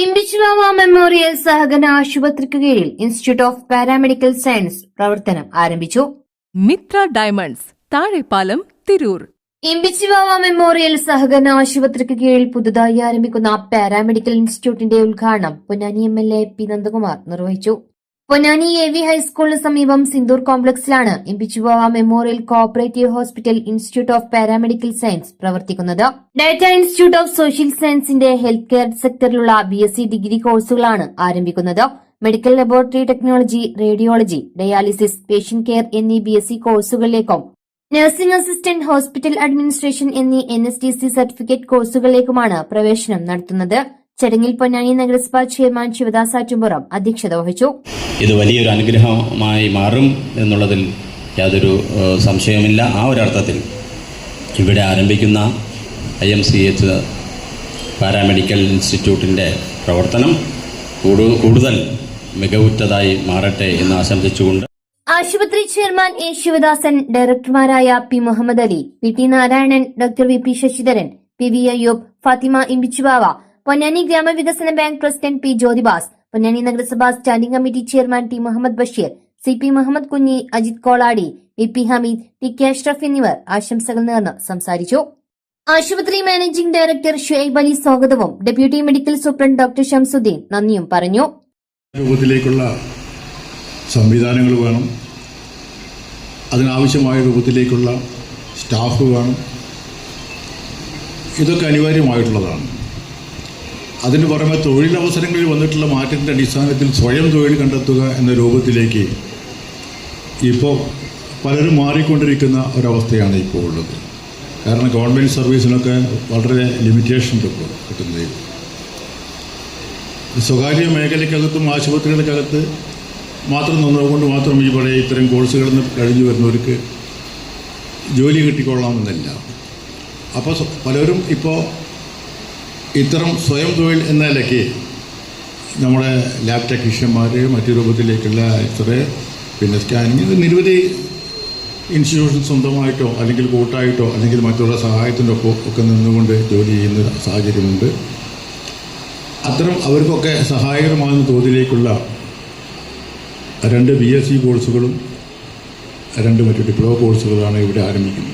ഇമ്പിച്ചുവാവ memorial സഹകരണ ആശുപത്രിക്ക് കീഴിൽ ഇൻസ്റ്റിറ്റ്യൂട്ട് ഓഫ് പാരാമെഡിക്കൽ സയൻസ് പ്രവർത്തനം ആരംഭിച്ചു. മിത്ര ഡയമണ്ട്സ് താഴെപ്പാലം തിരൂർ. ഇമ്പിച്ചിവാവ മെമ്മോറിയൽ സഹകരണ ആശുപത്രിക്ക് കീഴിൽ പുതുതായി ആരംഭിക്കുന്ന പാരാമെഡിക്കൽ ഇൻസ്റ്റിറ്റ്യൂട്ടിന്റെ ഉദ്ഘാടനം Ponnani M L A P Nandakumar നിർവഹിച്ചു. പൊന്നാനി എ വി ഹൈസ്കൂളിന് സമീപം Sindoor കോംപ്ലക്സിലാണ് Imbichibava memorial cooperative hospital institute of paramedical science പ്രവർത്തിക്കുന്നത്. ഡാറ്റ ഇൻസ്റ്റിറ്റ്യൂട്ട് ഓഫ് സോഷ്യൽ സയൻസിന്റെ ഹെൽത്ത് കെയർ സെക്ടറിലുള്ള ബി ഡിഗ്രി കോഴ്സുകളാണ് ആരംഭിക്കുന്നത്. Medical laboratory technology radiology dialysis patient care എന്നീ B കോഴ്സുകളിലേക്കും നഴ്സിംഗ് അസിസ്റ്റന്റ് ഹോസ്പിറ്റൽ അഡ്മിനിസ്ട്രേഷൻ എന്നീ എൻ സർട്ടിഫിക്കറ്റ് കോഴ്സുകളിലേക്കുമാണ് പ്രവേശനം നടത്തുന്നത്. ചടങ്ങിൽ പൊന്നാനി നഗരസഭാ ചെയർമാൻ ശിവദാസ് ആറ്റുംപുറം അധ്യക്ഷത വഹിച്ചു. ഇത് വലിയൊരു അനുഗ്രഹമായി മാറും എന്നുള്ളതിൽ യാതൊരു സംശയമില്ല ആ ഒരർത്ഥത്തിൽ ഇവിടെ ആരംഭിക്കുന്ന I M C H paramedical ഇൻസ്റ്റിറ്റ്യൂട്ടിന്റെ പ്രവർത്തനം കൂടു- കൂടുതൽ മികവുറ്റതായി മാറട്ടെ എന്ന് ആശംസിച്ചുകൊണ്ട് ആശുപത്രി chairman A Sivadasan ഡയറക്ടർമാരായ P Muhammad Ali P T Narayanan doctor V P Sasidharan P V Ayyub Fathima Imbichuvava Ponnani ഗ്രാമവികസന bank president P Jyothibas Ponnani നഗരസഭാ standing committee chairman T Muhammad Basheer C P Muhammad Kunhi Ajith Koladi V P Hameed T K Ashraf എന്നിവർ ആശംസകൾ നേർന്ന് സംസാരിച്ചു. ആശുപത്രി managing director Shuaib Ali സ്വാഗതവും deputy medical superintendent doctor Shamsuddin നന്ദിയും പറഞ്ഞു. രൂപത്തിലേക്കുള്ള സംവിധാനങ്ങൾ വേണം. അതിനാവശ്യമായ രൂപത്തിലേക്കുള്ള സ്റ്റാഫ് വേണം. ഇതൊക്കെ അനിവാര്യമായിട്ടുള്ളതാണ്. അതിന് പുറമെ തൊഴിലവസരങ്ങളിൽ വന്നിട്ടുള്ള മാറ്റത്തിന്റെ അടിസ്ഥാനത്തിൽ സ്വയം തൊഴിൽ കണ്ടെത്തുക എന്ന രൂപത്തിലേക്ക് ഇപ്പോൾ പലരും മാറിക്കൊണ്ടിരിക്കുന്ന ഒരവസ്ഥയാണ് ഇപ്പോൾ ഉള്ളത്. കാരണം ഗവൺമെന്റ് സർവീസിനൊക്കെ വളരെ ലിമിറ്റേഷൻ ഇപ്പോൾ കിട്ടുന്നത് സ്വകാര്യ മേഖലയ്ക്കകത്തും ആശുപത്രികൾക്കകത്ത് മാത്രം നിന്നുകൊണ്ട് മാത്രം ഈ പഴയ ഇത്തരം കോഴ്സുകളിൽ നിന്ന് കഴിഞ്ഞു വരുന്നവർക്ക് ജോലി കിട്ടിക്കൊള്ളാമെന്നല്ല. അപ്പോൾ പലരും ഇപ്പോൾ ഇത്തരം സ്വയം തൊഴിൽ എന്ന നിലയ്ക്ക് നമ്മുടെ ലാബ് ടെക്നീഷ്യന്മാർ മറ്റു രൂപത്തിലേക്കുള്ള എക്സ്റേ പിന്നെ സ്കാനിങ് ഇത് നിരവധി ഇൻസ്റ്റിറ്റ്യൂഷൻ സ്വന്തമായിട്ടോ അല്ലെങ്കിൽ കൂട്ടായിട്ടോ അല്ലെങ്കിൽ മറ്റുള്ള സഹായത്തിന്റെ ഒപ്പം ഒക്കെ നിന്നുകൊണ്ട് ജോലി ചെയ്യുന്ന സാഹചര്യമുണ്ട്. അത്തരം അവർക്കൊക്കെ സഹായകരമാകുന്ന തോതിലേക്കുള്ള രണ്ട് ബി എസ് സി കോഴ്സുകളും രണ്ട് മറ്റു ഡിപ്ലോമ കോഴ്സുകളാണ് ഇവിടെ ആരംഭിക്കുന്നത്.